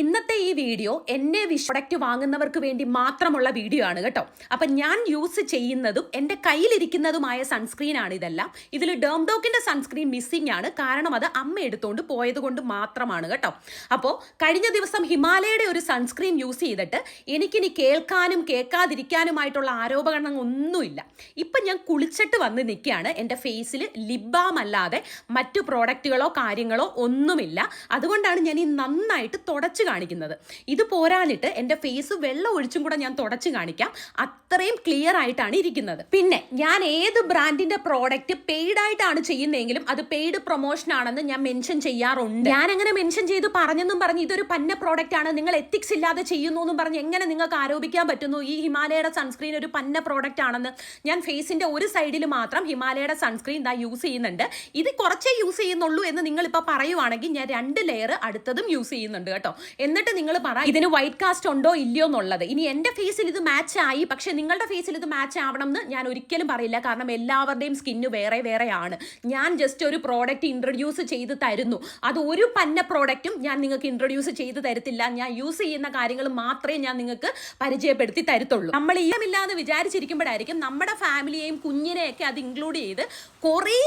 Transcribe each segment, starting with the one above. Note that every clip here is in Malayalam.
ഇന്നത്തെ ഈ വീഡിയോ എന്നെ വിഷ് പ്രൊഡക്റ്റ് വാങ്ങുന്നവർക്ക് വേണ്ടി മാത്രമുള്ള വീഡിയോ ആണ് കേട്ടോ. അപ്പം ഞാൻ യൂസ് ചെയ്യുന്നതും എന്റെ കയ്യിലിരിക്കുന്നതുമായ സൺസ്ക്രീൻ ആണ് ഇതെല്ലാം. ഇതിൽ ഡേംഡോക്കിന്റെ സൺസ്ക്രീൻ മിസ്സിംഗ് ആണ്. കാരണം അത് അമ്മ എടുത്തുകൊണ്ട് പോയത് കൊണ്ട് മാത്രമാണ് കേട്ടോ. അപ്പോൾ കഴിഞ്ഞ ദിവസം ഹിമാലയയുടെ ഒരു സൺസ്ക്രീൻ യൂസ് ചെയ്തിട്ട് എനിക്കിനി കേൾക്കാനും കേൾക്കാതിരിക്കാനുമായിട്ടുള്ള ആരോപണങ്ങൾ ഒന്നുമില്ല. ഇപ്പം ഞാൻ കുളിച്ചിട്ട് വന്ന് നിൽക്കുകയാണ്. എന്റെ ഫേസിൽ ലിബാം അല്ലാതെ മറ്റു പ്രോഡക്റ്റുകളോ കാര്യങ്ങളോ ഒന്നുമില്ല. അതുകൊണ്ടാണ് ഞാൻ ഈ നന്നായിട്ട് തുടച്ച് കാണിക്കുന്നത്. ഇത് പോരാഞ്ഞിട്ട് എന്റെ ഫേസ് വെള്ളം ഒഴിച്ചും കൂടെ ഞാൻ തുടച്ച് കാണിക്കാം. അത്രയും ക്ലിയർ ആയിട്ടാണ് ഇരിക്കുന്നത്. പിന്നെ ഞാൻ ഏത് ബ്രാൻഡിന്റെ പ്രോഡക്റ്റ് പെയ്ഡ് ആയിട്ടാണ് ചെയ്യുന്നതെങ്കിലും അത് പെയ്ഡ് പ്രൊമോഷൻ ആണെന്ന് ഞാൻ മെൻഷൻ ചെയ്യാറുണ്ട്. ഞാൻ അങ്ങനെ മെൻഷൻ ചെയ്ത് പറഞ്ഞെന്നും പറഞ്ഞ് ഇതൊരു പന്ന പ്രോഡക്റ്റ് ആണ്. നിങ്ങൾ എത്തിക്സ് ഇല്ലാതെ ചെയ്യുന്നു എന്നും പറഞ്ഞ് എങ്ങനെ നിങ്ങൾക്ക് ആരോപിക്കാൻ പറ്റുന്നു? ഈ ഹിമാലയയുടെ സൺസ്ക്രീൻ ഒരു പന്ന പ്രോഡക്റ്റ് ആണെന്ന് ഞാൻ ഫേസിന്റെ ഒരു സൈഡിൽ മാത്രം ഹിമാലയയുടെ സൺസ്ക്രീൻ ഇതാ യൂസ് ചെയ്യുന്നുണ്ട്. ഇത് കുറച്ചേ യൂസ് ചെയ്യുന്നുള്ളൂ എന്ന് നിങ്ങൾ ഇപ്പോൾ പറയുവാണെങ്കിൽ ഞാൻ രണ്ട് ലെയർ അടുത്തതും യൂസ് ചെയ്യുന്നുണ്ട് കേട്ടോ. എന്നിട്ട് നിങ്ങൾ പറ ഇതിന് വൈറ്റ് കാസ്റ്റ് ഉണ്ടോ ഇല്ലയോ എന്നുള്ളത്. ഇനി എന്റെ ഫേസിൽ ഇത് മാച്ച് ആയി പക്ഷെ നിങ്ങളുടെ ഫേസിൽ ഇത് മാച്ച് ആവണം എന്ന് ഞാൻ ഒരിക്കലും പറയില്ല. കാരണം എല്ലാവരുടെയും സ്കിന്ന് വേറെ വേറെയാണ്. ഞാൻ ജസ്റ്റ് ഒരു പ്രോഡക്റ്റ് ഇൻട്രൊഡ്യൂസ് ചെയ്ത് തരുന്നു. അത് ഒരു പന്ന പ്രോഡക്റ്റും ഞാൻ നിങ്ങൾക്ക് ഇൻട്രൊഡ്യൂസ് ചെയ്ത് തരത്തില്ല. ഞാൻ യൂസ് ചെയ്യുന്ന കാര്യങ്ങൾ മാത്രമേ ഞാൻ നിങ്ങൾക്ക് പരിചയപ്പെടുത്തി തരത്തുള്ളൂ. നമ്മൾ ഇല്ലാതെ വിചാരിച്ചിരിക്കുമ്പോഴായിരിക്കും നമ്മുടെ ഫാമിലിയെയും കുഞ്ഞിനെയൊക്കെ അത് ഇൻക്ലൂഡ് ചെയ്ത് കുറേ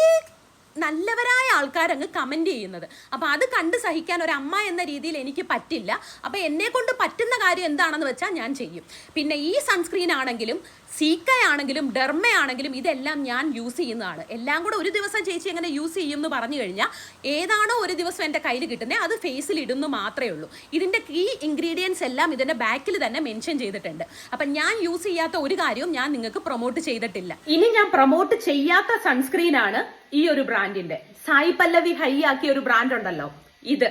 നല്ലവരായ ആൾക്കാർ അങ്ങ് കമന്റ് ചെയ്യുന്നത്. അപ്പോൾ അത് കണ്ട് സഹിക്കാൻ ഒരു അമ്മ എന്ന രീതിയിൽ എനിക്ക് പറ്റില്ല. അപ്പോൾ എന്നെ കൊണ്ട് പറ്റുന്ന കാര്യം എന്താണെന്ന് വെച്ചാൽ ഞാൻ ചെയ്യും. പിന്നെ ഈ സൺസ്ക്രീൻ ആണെങ്കിലും സീക്കയാണെങ്കിലും ഡെർമയാണെങ്കിലും ഇതെല്ലാം ഞാൻ യൂസ് ചെയ്യുന്നതാണ്. എല്ലാം കൂടെ ഒരു ദിവസം ചേച്ചി എങ്ങനെ യൂസ് ചെയ്യും എന്ന് പറഞ്ഞു കഴിഞ്ഞാൽ ഏതാണോ ഒരു ദിവസം എന്റെ കയ്യിൽ കിട്ടുന്നത് അത് ഫേസിൽ ഇടുന്നു മാത്രമേ ഉള്ളൂ. ഇതിന്റെ കീ ഇൻഗ്രീഡിയൻസ് എല്ലാം ഇതിന്റെ ബാക്കിൽ തന്നെ മെൻഷൻ ചെയ്തിട്ടുണ്ട്. അപ്പം ഞാൻ യൂസ് ചെയ്യാത്ത ഒരു കാര്യവും ഞാൻ നിങ്ങൾക്ക് പ്രൊമോട്ട് ചെയ്തിട്ടില്ല. ഇനി ഞാൻ പ്രൊമോട്ട് ചെയ്യാത്ത സൺസ്ക്രീൻ ആണ് ഈ ഒരു ബ്രാൻഡിന്റെ സായി പല്ലവി ഹൈ ആക്കിയ ഒരു ബ്രാൻഡ് ഉണ്ടല്ലോ ഇത്.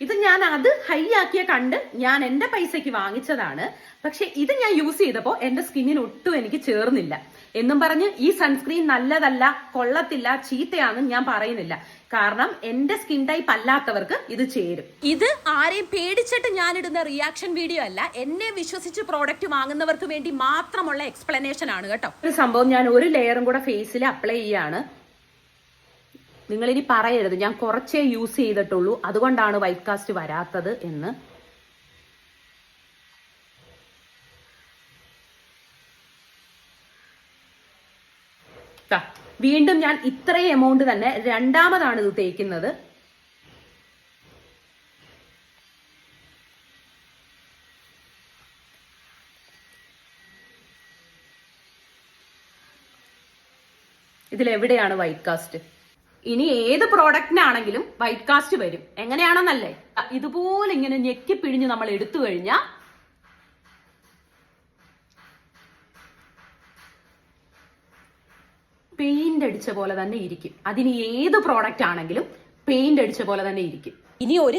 ഇത് ഞാൻ അത് ഹൈ ആക്കിയ കണ്ട് ഞാൻ എന്റെ പൈസയ്ക്ക് വാങ്ങിച്ചതാണ്. പക്ഷെ ഇത് ഞാൻ യൂസ് ചെയ്തപ്പോൾ എന്റെ സ്കിന്നിന് ഒട്ടും എനിക്ക് ചേർന്നില്ല. എന്നും പറഞ്ഞ് ഈ സൺസ്ക്രീൻ നല്ലതല്ല കൊള്ളത്തില്ല ചീത്തയാണെന്ന് ഞാൻ പറയുന്നില്ല. കാരണം എന്റെ സ്കിൻ ടൈപ്പ് അല്ലാത്തവർക്ക് ഇത് ചേരും. ഇത് ആരെയും പേടിച്ചിട്ട് ഇടുന്ന റിയാക്ഷൻ വീഡിയോ അല്ല. എന്നെ വിശ്വസിച്ച് പ്രോഡക്റ്റ് വാങ്ങുന്നവർക്ക് വേണ്ടി മാത്രമുള്ള എക്സ്പ്ലനേഷൻ ആണ് കേട്ടോ. ഒരു സംഭവം ഞാൻ ഒരു ലെയറും കൂടെ ഫേസിൽ അപ്ലൈ ചെയ്യാണ്. നിങ്ങളിനി പറയരുത്. ഞാൻ കുറച്ചേ യൂസ് ചെയ്തിട്ടുള്ളൂ. അതുകൊണ്ടാണ് വൈറ്റ് കാസ്റ്റ് വരാത്തത് എന്ന്. വീണ്ടും ഞാൻ ഇത്രയും എമൗണ്ട് തന്നെ രണ്ടാമതാണ് ഇത് തേക്കുന്നത്. ഇതിൽ എവിടെയാണ് വൈറ്റ് കാസ്റ്റ് ഇനി ഏത് പ്രോഡക്റ്റിനാണെങ്കിലും വൈറ്റ് കാസ്റ്റ് വരും. എങ്ങനെയാണെന്നല്ലേ? ഇതുപോലെ ഇങ്ങനെ ഞെക്കി പിഴിഞ്ഞ് നമ്മൾ എടുത്തു കഴിഞ്ഞാൽ പെയിന്റ് അടിച്ച പോലെ തന്നെ ഇരിക്കും. അതിന് ഏത് പ്രോഡക്റ്റ് ആണെങ്കിലും പെയിന്റ് അടിച്ച പോലെ തന്നെ ഇരിക്കും. ഇനി ഒരു